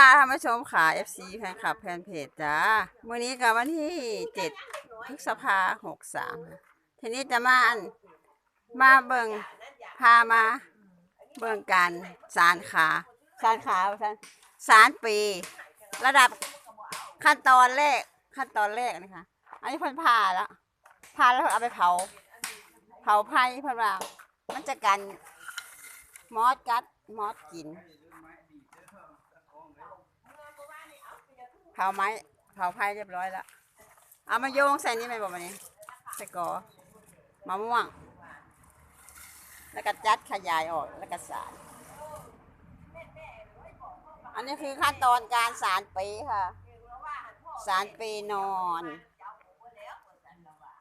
ค่ะท่านผู้ชมค่ะ FC แฟนคลับแฟนเพจจ้าวันนี้กับวันที่เจ็ดพฤษภาหกสามทีนี้จะมาอันมาเบิ่งพามาเบิ่งการสารขาสารขาว่าซั่นสารปี ระดับขั้นตอนแรกขั้นตอนแรกนะคะ อันนี้เพิ่นผ่าแล้วผ่าแล้วเพิ่นเอาไปเผา เผาไผ่เพิ่นว่ามันจะกันมอสกัดมอสกิน เผาไม้เผาไผ่เรียบร้อยแล้วเอามาโยงใส่นี่ไหมบอกมานี้ใส่กอมะม่วง แล้วก็จัดขยายออกแล้วก็สารอันนี้คือขั้นตอนการสารปีค่ะ สารปีนอน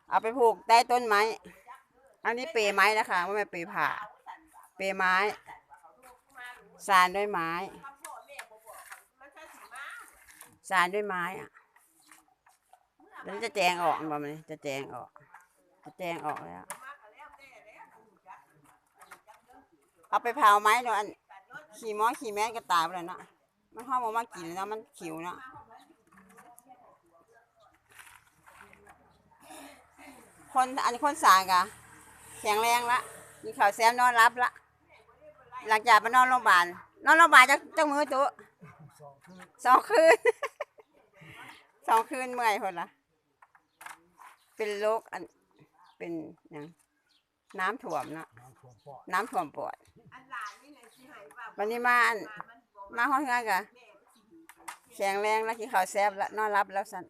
เอาไปผูกใต้ต้นไม้ อันนี้เปรไม้นะคะไม่ใช่เปรผ่า เปรไม้ สารด้วยไม้ สารด้วยไม้อะแล้วจะแจงออกบ่มันจะแจงออก จะแจงออกแล้ว เอาไปเผาไม้เนาะอันขี่ม้อขี่แม่ก็ตายไปแล้วเนาะมันห้ามมากินแล้วมันขิวเนาะคนอันนี้คนสางกะแข็งแรงละมีข่าวแซมนอนรับละ หลังจากไปนอนโรงพยาบาลนอนโรงพยาบาลจะจังมือตัวสองคืน สองคืนเมื่อยคนละเป็นโรคอันเป็นหยังน้ำท่วมเนาะน้ำท่วมปอดวันนี้มาอันมาห้องงานกะแข็งแรงแล้วกินข้าวแซ่บแล้วนอนรับแล้วสัน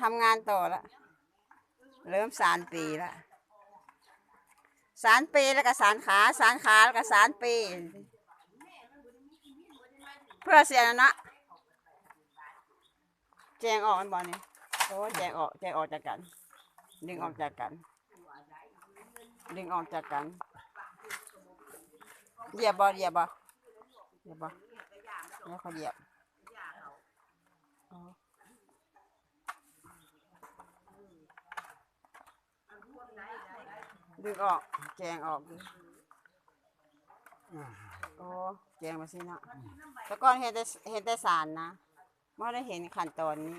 ทำงานต่อละเริ่มสารปีละสารปีแล้วก็สารขาสารขาแล้วก็สารปี เพื่อเสียนะ แจงออกมันบอนี่โอ้แจงออกแจงออกจากกัน ดึงออกจากกัน ดึงออกจากกันเหยียบบอเหยียบบอเหยียบบอแล้วเขาเหยียบอ๋อดึงออกแจงออกดิโอ้แจงมาสิเนาะแต่ก่อนเห็นแต่เห็นแต่สารนะ ไม่ได้เห็นขั้นตอนนี้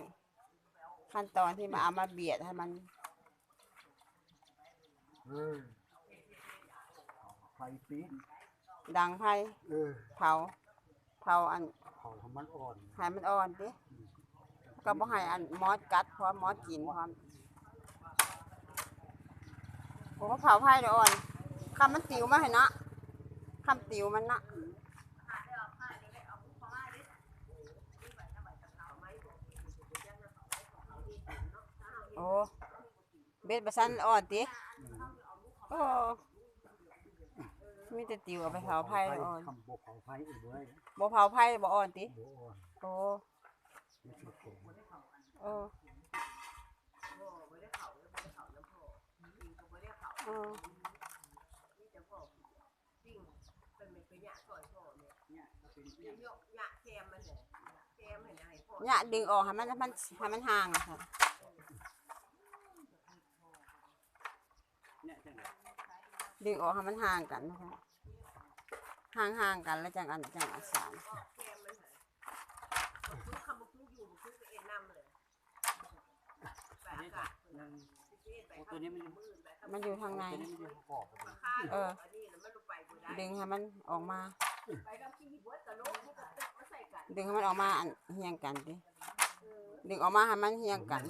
ขั้นตอนที่มาเอามาเบียดให้มันเออไฟปีนดังไพ่เออเผา เผาอันเผาให้มันอ่อนให้มันอ่อนดิก็บ่ให้อันมอสกัดพร้อมมอสกินพร้อมโอ้เผาไพ่เดี๋ยวอ่อนคำมันติวมาให้เนาะคำติวมันเนาะ โอ้เบ็ดประสันอ่อนติโอ้มีแต่ติวเอาไปเผาไพ่แล้วอ่อนทำบ่เผาไฟอีกด้วยบ่เผาไพ่บ่อ่อนติบ่อ่อนโอ้ไม่สุดโต่งโอ้โอ้เนี่ยดึงออกให้มันให้มันให้มันห่างอะค่ะ ดึงออกให้มันห่างกันนะคะห่างห่างๆกันแล้วจังอันจังอันสารตัวนี้มันมันอยู่ทางในตัวนี้มันอยู่ขอบเออดึงให้มันออกมา ดึงให้มันออกมาอันเฮียงกันดิดึงออกมาให้มันเฮียงกัน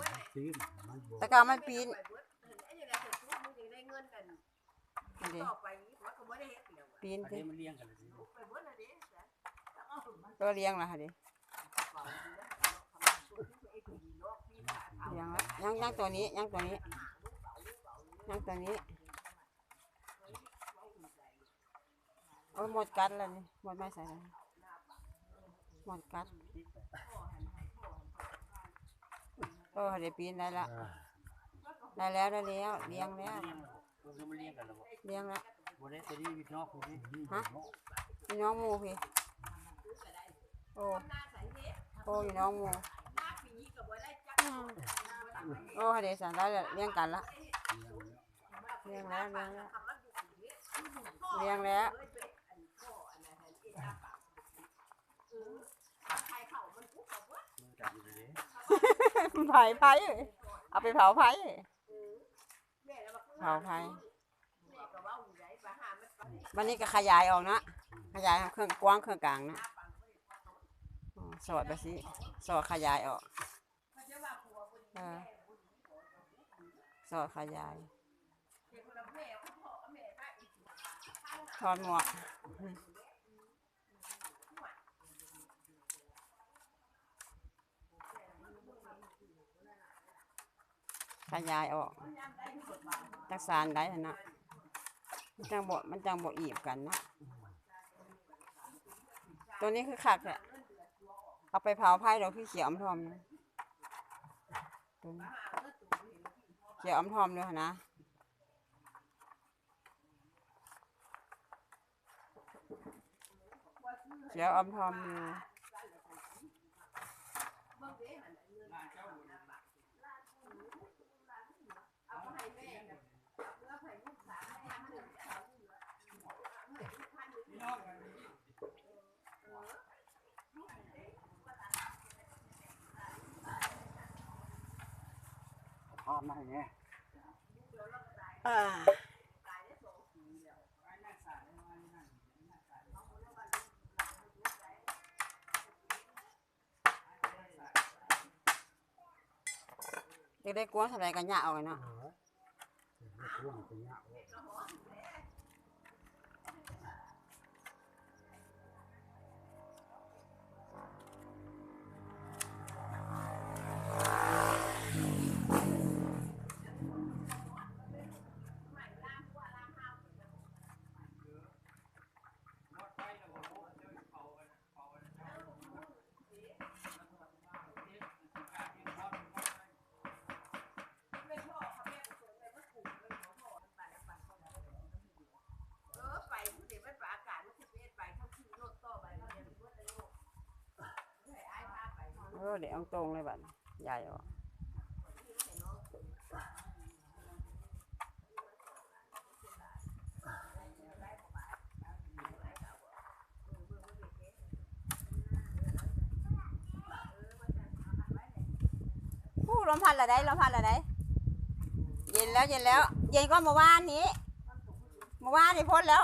ปีน มันบ่แต่ก็เอามันปีนอันนี้ปีนอันดินี้มันเลี้ยงกันเลยตัวเลี้ยงละค่ะดิเลี้ยงละยังยังตัวนี้ยังตัวนี้ยังตัวนี้โอ้ยหมดกัดแล้วนี่หมดไม่ใส่แล้วหมดกัดเออเดี๋ยวปีนได้ละอ่าได้แล้วได้แล้วเลี้ยงแล้วตัวนี้มันเลี้ยงกันแล้วบ่ เลี้ยงแล้วบ่ได้ตัวนี้อยู่นอกคุณนี่ฮะพี่น้องหมูพี่โอ้โอ้พี่น้องหมูอืมโอ้เดี๋ยวสันได้แล้วเลี้ยงกันละเลี้ยงแล้วเลี้ยงแล้วเลี้ยงแล้วไผ่ไผ่เอาไปเผาไผ่เผาไผ่ วันนี้ก็ขยายออกนะขยายเครื่องกว้างเครื่องกลางนะอ๋อสอดไปสิสอดขยายออกเออสอดขยายถอดหมวกขยายออกจักสารได้นะ มันจังบ่มันจังบ่อีบกันนะตัวนี้คือขักแหละเอาไปเผาไผ่ดอกที่เขียวอมทอมนะตัวนี้เขียวอมทอมด้วยนนะเขียวอมทอมอยู่ ภาพมาให้ไงอ่าเด็กได้กลัวทำไรกันยะ เออเดี๋ยวเอาตรงเลยบัดใหญ่ออกผู้ลมพัดละได้ลมพัดละได้เย็นแล้วเย็นแล้ว เย็นก็เมื่อวานนี้เมื่อวานนี้พ้นแล้ว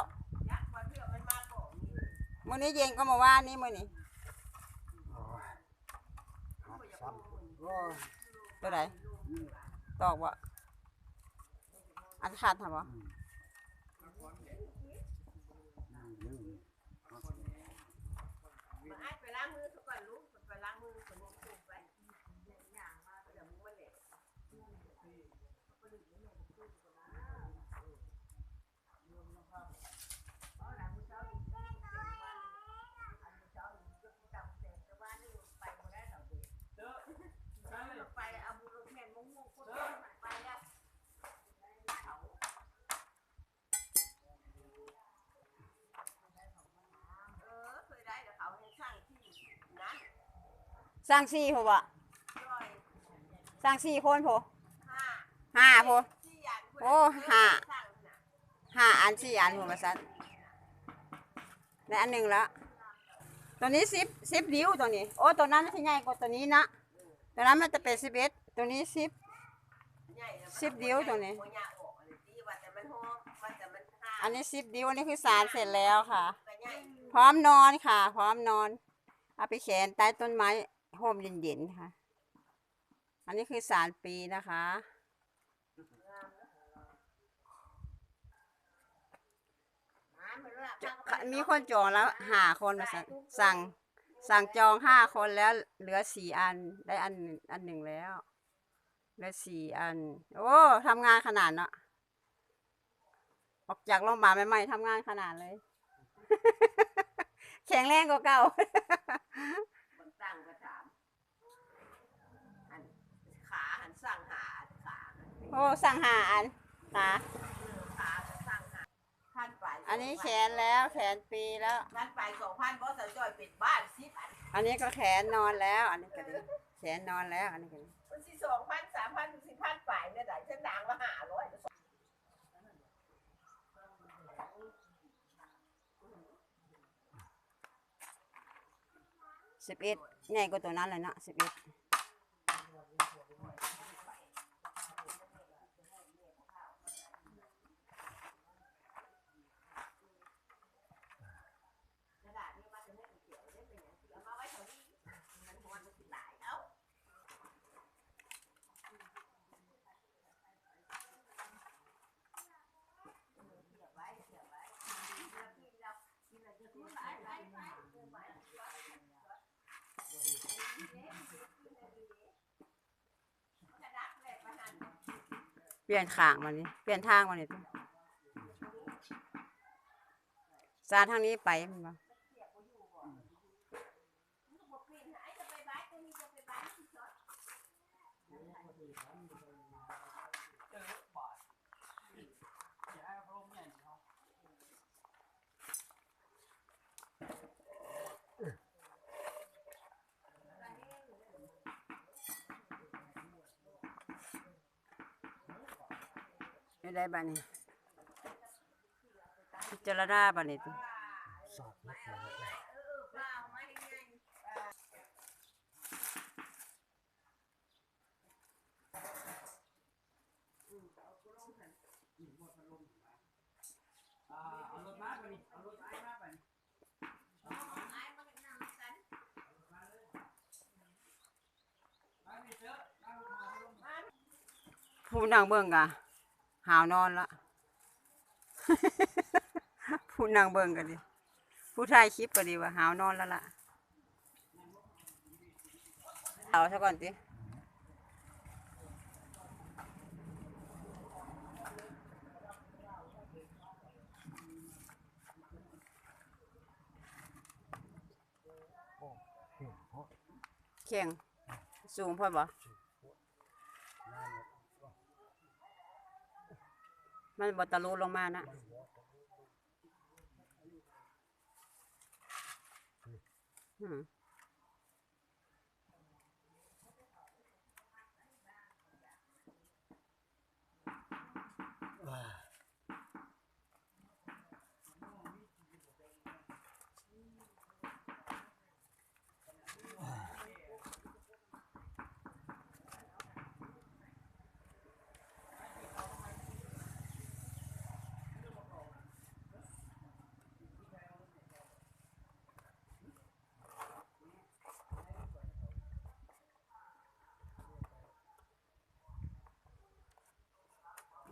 มื้อนี้เย็นก็เมื่อวานนี้มื้อนี้ำก็ตัวไหนตอกบ่อันขาดทำบ่ลืม ไปล้างมือก่อนลูกไปล้างมือก่อนลูกไปอย่างมาเดี๋ยวมึงมาเล็ก ไปเอาบุรุษแม่มงมงคนไปอะเออเคยได้แต่เขาให้ช่างที่นั้น สร้างสี่พอบ่ย่อยสร้างสี่คนพอห้าห้าพอที่ยันโอ้ห้าช่างน่ะห้าอันสี่อันพอมาซันได้อันหนึ่งแล้วตัวนี้สิบสิบนิ้วตัวนี้ โอ้ตัวนั้นที่ใหญ่กว่าตัวนี้นะตัวนั้นมันจะเป็นสิบเอ็ดตัวนี้สิบใหญ่แล้วมันสิบนิ้วตรงนี้หัวหน้าออกอะไรที่ว่าแต่มันหอมว่าแต่มันห้าอันนี้สิบนิ้วอันนี้คือสารเสร็จแล้วค่ะก็ใหญ่พร้อมนอนค่ะ พร้อมนอน เอาไปแขวนใต้ต้นไม้ ห่มเย็นๆค่ะ อันนี้คือสารปีนะคะ มีคนจองแล้วหาคนมาสั่ง สั่งสั่งจองห้าคนแล้ว เหลือสี่อันได้อันหนึ่งอันหนึ่งแล้วเหลือสี่อัน โอ้ทำงานขนาดเนาะออกจากโรงพยาบาลใหม่ๆทำงานขนาดเลย แข็งแรงกว่าเก่า มันตั้งก็ถามหันขาหันสั่งหาขา โอ้สั่งหาอันตาขาก็สั่งหาพันไปอันนี้แขนแล้วแขนปีแล้ว พันไปสองพันบอสจอยปิดบ้านสิบอันอันนี้ก็แขนนอนแล้ว อันนี้ก็ดีแขนนอนแล้วอันนี้ก็ดีมันสิสองพันสามพันสิบพันไปเนี่ยได้ฉันดังมาหาร้อยสิบเอ็ดใหญ่กว่าตัวนั้นเลยเนาะสิบเอ็ด เปลี่ยนขางมานี่เปลี่ยนทางมานี่ซาทางนี้ไปมันบ่ ไม่ได้บ้านี้พิจารณาบ้านี้ติสอบนักเรียนอ่าเอารถมาไปนี่เอารถไอ้มาไปนี่ผู้นั่งเบิ่งกะ หาวนอนละผู้นั่งเบิ่งก็ดีผู้ถ่ายคลิปก็ดีว่าหาวนอนแล้วล่ะเอาซะก่อนติเห็นเพราะเข่งสูงพอบ่ มันบ่ตะลุลงมานะอืม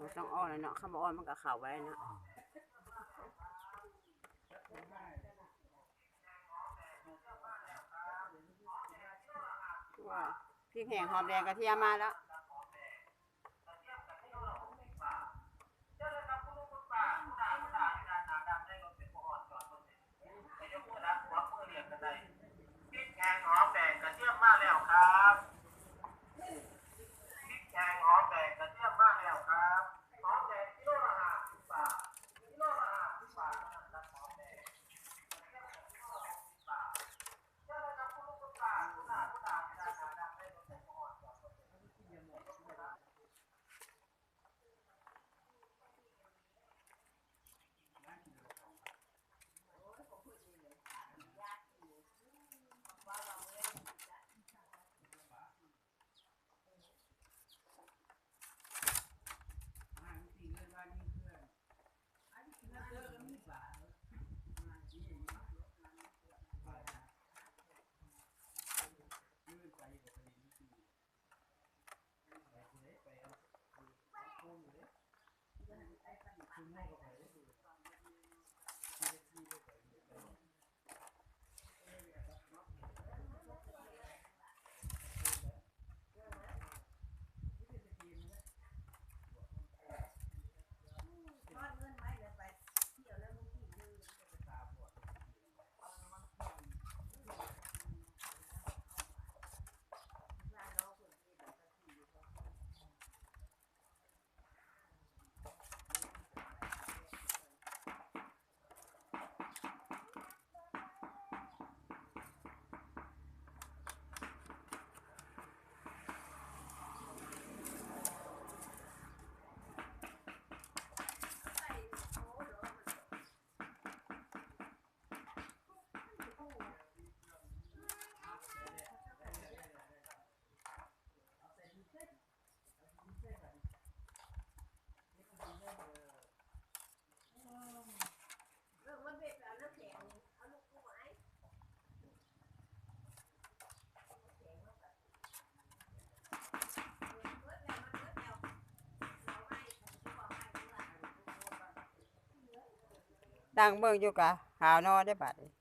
มันต้องอ้อนเลยเนาะคำว่าอ้อนมันก็เข่าไว้เนาะว้าวพริกแห้งหอมแดงกระเทียมมาแล้ว wrong about it. ดังเบิ่งอยู่กะหาวนอนได้บัดนี้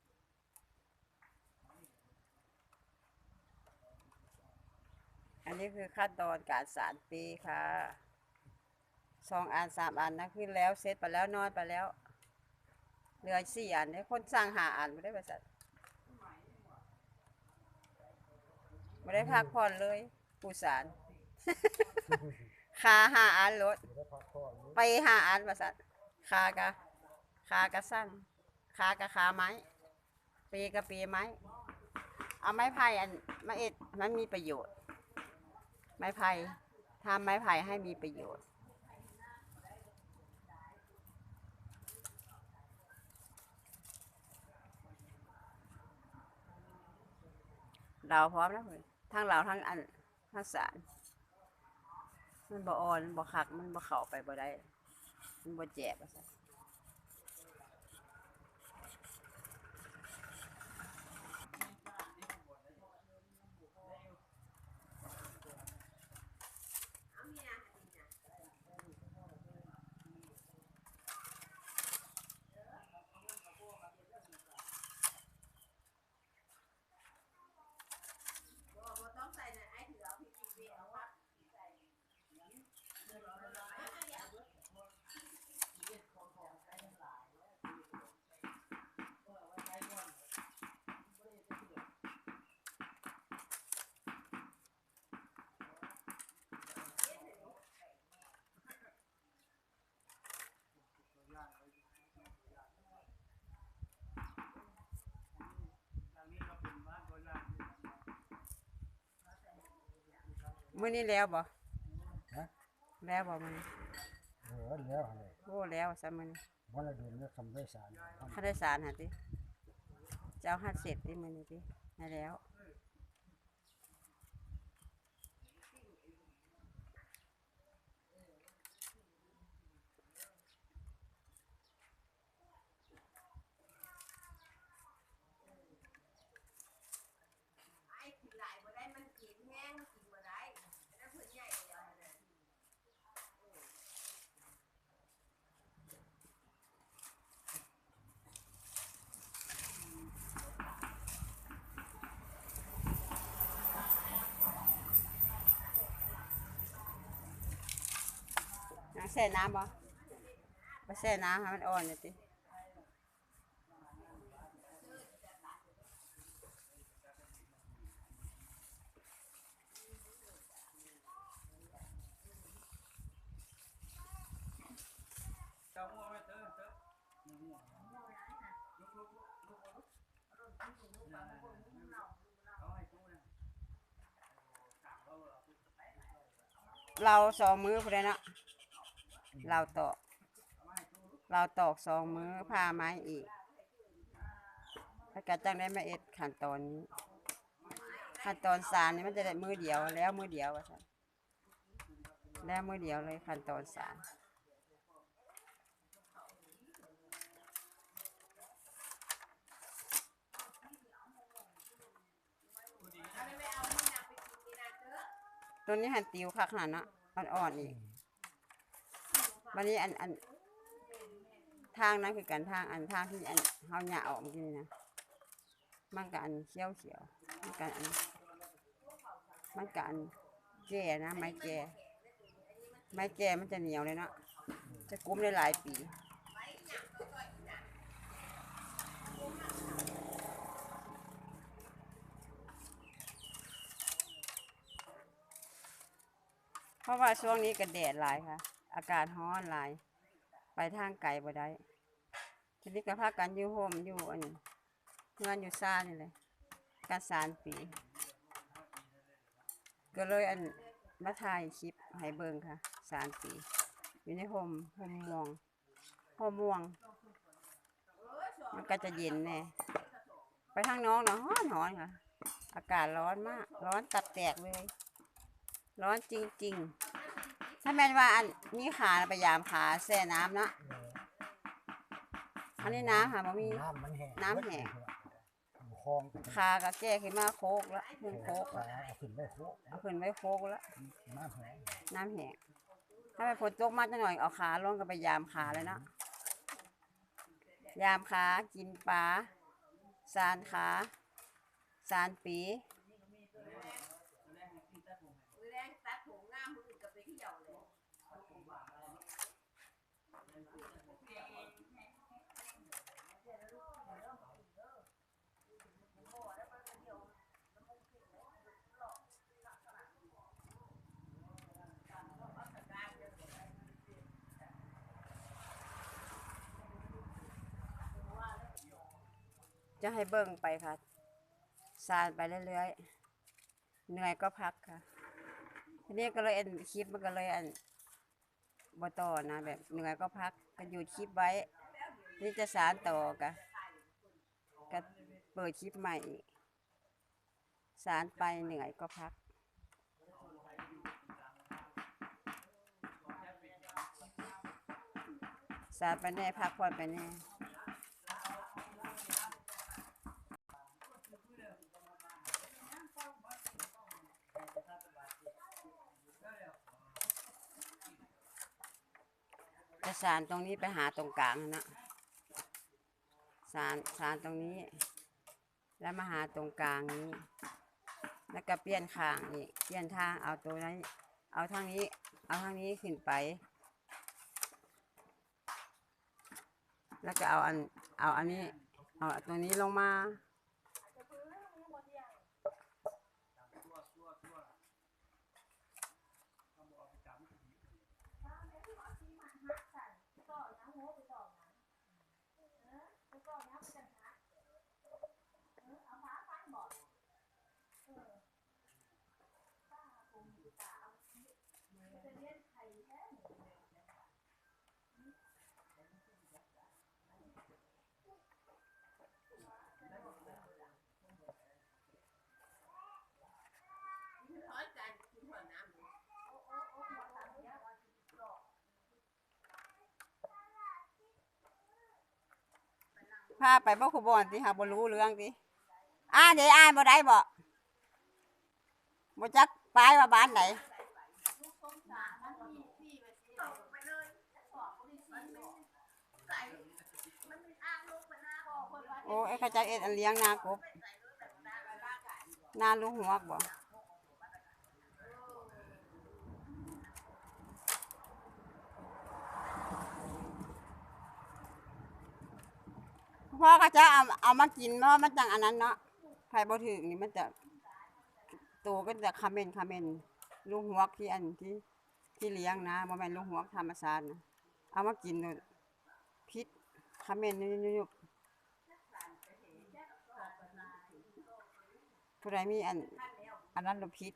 อันนี้คือขั้นตอนการสารปีค่ะสองอันสามอันนะขึ้นแล้วเสร็จไปแล้วนอนไปแล้วเหลือสี่อันเนี่ยคนสร้างหาอันไม่ได้บริษัทไม่ได้พักผ่อนเลยปูสารคาหาอันรถเดี๋ยวได้พักผ่อนนี่ไปหาอันบริษัทคากะ คากระสั้นคากระขาไม้ปีกระปีไม้ เอาไม้ไผ่อันไม้เอ็ดมันมีประโยชน์ ไม้ไผ่ทำไม้ไผ่ให้มีประโยชน์เราพร้อมแล้วทั้งเราทั้งอันทั้งสารมันบ่อ่อนบ่คักมันบ่เข้าไปบ่ได้ มันบ่แจบอะซะ เอาเมียอันนี้นะบ่บ่ต้องใส่นะไอ้ถือเอาพริกเบียเอาว่าใส่ มื้อนี้แล้วบ่ฮะ แล้วบ่มื้อนี้เหลือแล้วเลยโอ้แล้วซะมื้อนี้วันละเดือนเนี่ยทำได้สารค่าได้สารหาติเจ้าหัดเสร็จติมื้อนี้ติให้แล้ว ไอ้กินหลายบ่ได้มันกินแห้งมันกินบ่ได้อันนั้นเพิ่นใหญ่แล้วนะ น้ำ แช่น้ำบ่ไปแช่น้ำให้มันอ่อนเลยเจ้าหัวไม่เติมเติเราสองมือพุ่นแหละเนาะ เราตอก เราตอกสองมือผ้าไม้อีกถ้ากัจังได้มาเอ็ดขั้นตอนนี้ ขั้นตอนสารนี่มันจะได้มือเดียวแล้วมือเดียวว่าซั่นแล้วมือเดียวเลยขั้นตอนสารเอาไม่เอานี่นะไปกินนี่นะเด้อตัวนี้หันติวคักขนาดเนาะอ่อนๆอีก วันนี้อันอันทางนั้นคือกันทางอันทางที่อันเฮาหยาออกเมื่อกี้นี่นะมันกับอันเขียวเขียวมันกับอันมันกับอันแก่นะไม้แก่ไม้แก่มันจะเหนียวเลยเนาะจะกุ้มได้หลายปีเพราะว่าช่วงนี้ก็แดดหลายค่ะ อากาศร้อนหลาย ไปทางไกลบ่ได้ทีนี้ก็พากันอยู่โฮมอยู่อันนี้เพื่อนอยู่ซ่านี่เลยกันสารปี ก็เลยอันมาถ่ายคลิปให้เบิ่งค่ะ สารปี อยู่ในโฮมโฮมม่วงโฮมม่วง มันก็จะเย็นแน่ไปทางน้องเนาะร้อนร้อนค่ะ อากาศร้อนมาก ร้อนตับแตกเลย ร้อนจริง ๆ ถ้าแม่นว่าอันมีขาพยายามขาแช่น้ำเนาะอันนี้น้ำค่ะบ่มี น้ำมันแห้งน้ำแห้งอยู่คลองก็ขาก็แก้ขึ้นมาโคกแล้วเพิ่งโคกขาแล้วเอาขึ้นไว้โคกเอาขึ้นไว้โคกแล้วน้ำแห้งน้ำแห้งถ้าไปฝนตกมาจังหน่อยเอาขาลงก็ไปยามขาเลยเนาะยามขากินปลาสารขาสารปี มือแรงตัดผมงามมือก็ไปเที่ยวเลย จะให้เบิ่งไปค่ะสานไปเรื่อยๆเหนื่อยก็พักค่ะทีนี้ก็เลยอันคลิปมันก็เลยอันบ่ต่อนะแบบเหนื่อยก็พักก็หยุดคลิปไว้ นี่จะสารต่อกะก็เปิดคลิปใหม่อีกสารไปเหนื่อยก็พักสารไปแน่พักผ่อนไปแน่ สารตรงนี้ไปหาตรงกลางนะสารสารตรงนี้ แล้วมาหาตรงกลางนี้ แล้วก็เปลี่ยนข้างนี่เปลี่ยนทางเอาตัวนี้เอาทางนี้ เอาทางนี้ขึ้นไป แล้วก็เอาอันเอาอันนี้เอาตัวนี้ลงมา ถอนการกินหัวน้ำเลย พาไปบ่คุบอนติหาบ่รู้เรื่องติอ่านเดี๋ยวอ่านบ่ได้บ่บ่จักปลายว่าบ้านไหนโอ้ไอ้ข้าใจเอ็ดอันเลี้ยงนากบนาลูกหัวบ่ พ่อก็จะเอาเอามากินเพราะมันจังอันนั้นเนาะไผบ่ถึงนี่มันจะตัวก็จะคาเมนคาเมนลูกหัวที่อันที่ที่เลี้ยงนะบ่แม่นลูกหัวธรรมชาตินะเอามากินโดนพิษคาเมนยุบผู้ใดมีอันอันนั้นเราพิษ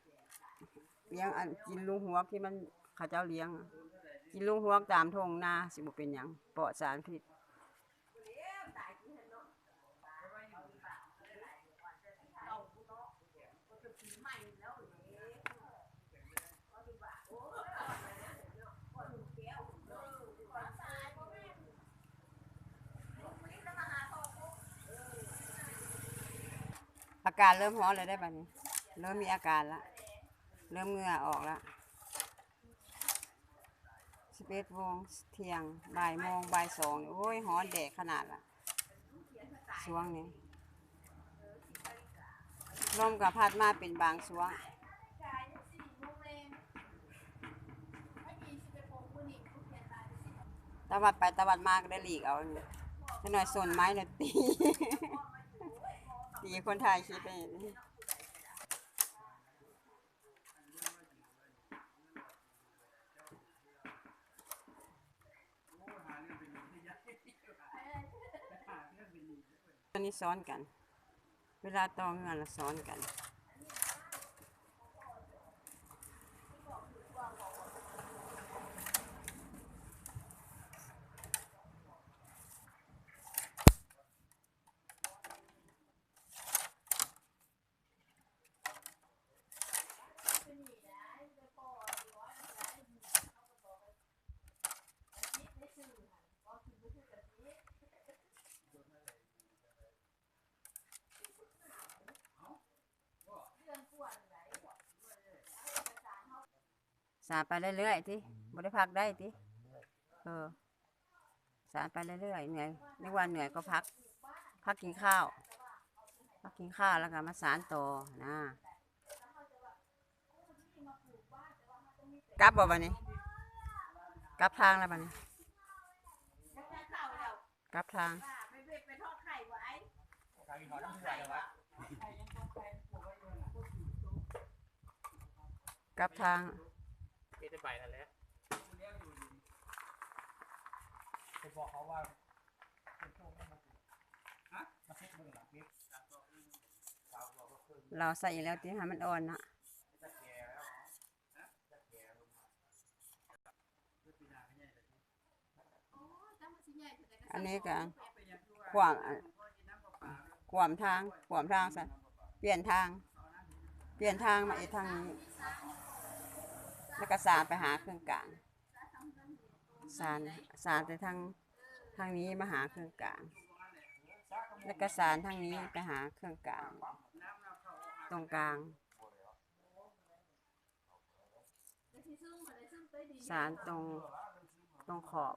เลี้ยงอันกินลุงหัวที่มันเขาเจ้าเลี้ยง กินลุงหัวตามทงนาสิบ่เป็นหยังปลอดสารพิษ อาการเริ่มร้อนเลยได้บัดนี้ เริ่มมีอาการละ เริ่มเหงื่อออกละสิบเอ็ดโมงเที่ยงบ่ายโมงบ่ายสองโอ้ยฮ้อนแดดขนาดละช่วงนี้ ลมกับพัดมาเป็นบางช่วงตะวัดไปตะวัดมากได้หลีกเอาจะหน่อยส่วนไม้หน่อยตี ตีคนไทยคิดไปองนี้ตอนนี้ซ้อนกัน เวลาตองงานละซ้อนกัน เรื่อยๆทีบ่ได้พักได้ทีเออ สารไปเรื่อยๆเหนื่อยในวันเหนื่อยก็พัก พักกินข้าว พักกินข้าวแล้วก็มาสารต่อนะกลับบ่บัดนี้กลับทางแล้วบัดนี้จะแค่ข้าวแล้วกลับทางป้า ไม่ไปทอดไข่ไว้ทางนี้เขาต้องเชื่อเลยวะกลับทางเกจะไปนั่นแหละไปบอกเขาว่าเป็นโชคให้มาถูกฮะมาเช็คเบื้องหลังเก็บเราใส่อีกแล้วที่ให้มันอ่อนนะจะแก่แล้วนะจะแก่ลงมาเพื่อปีหน้าให้ใหญ่เลยอันนี้ก็เป็นอย่างที่กว้างพ่อกินน้ำเปล่าๆเลยขวามทางขวามทางซะเปลี่ยนทาง เปลี่ยนทางมาอีกทางนี้ แล้วก็สานไปหาเครื่องกลางสานสานไปทางทางนี้มาหาเครื่องกลาง แล้วก็สานทางนี้ไปหาเครื่องกลาง ตรงกลางสารตรงตรงขอบ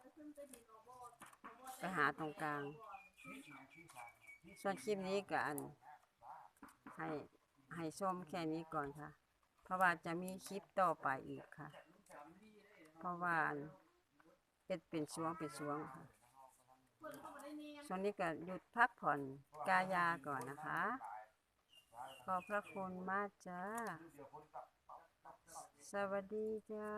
ไปหาตรงกลาง ส่วนคลิปนี้กันให้ให้ชมแค่นี้ก่อนค่ะ ราะว่าจะมีคลิปต่อไปอีกค่ะ เพราะว่าเป็นเป็นช่วงเป็นช่วงค่ะช่วงนี้ก็หยุดพักผ่อนกายาก่อนนะคะ ขอบพระคุณมากจ้า สวัสดีจ้า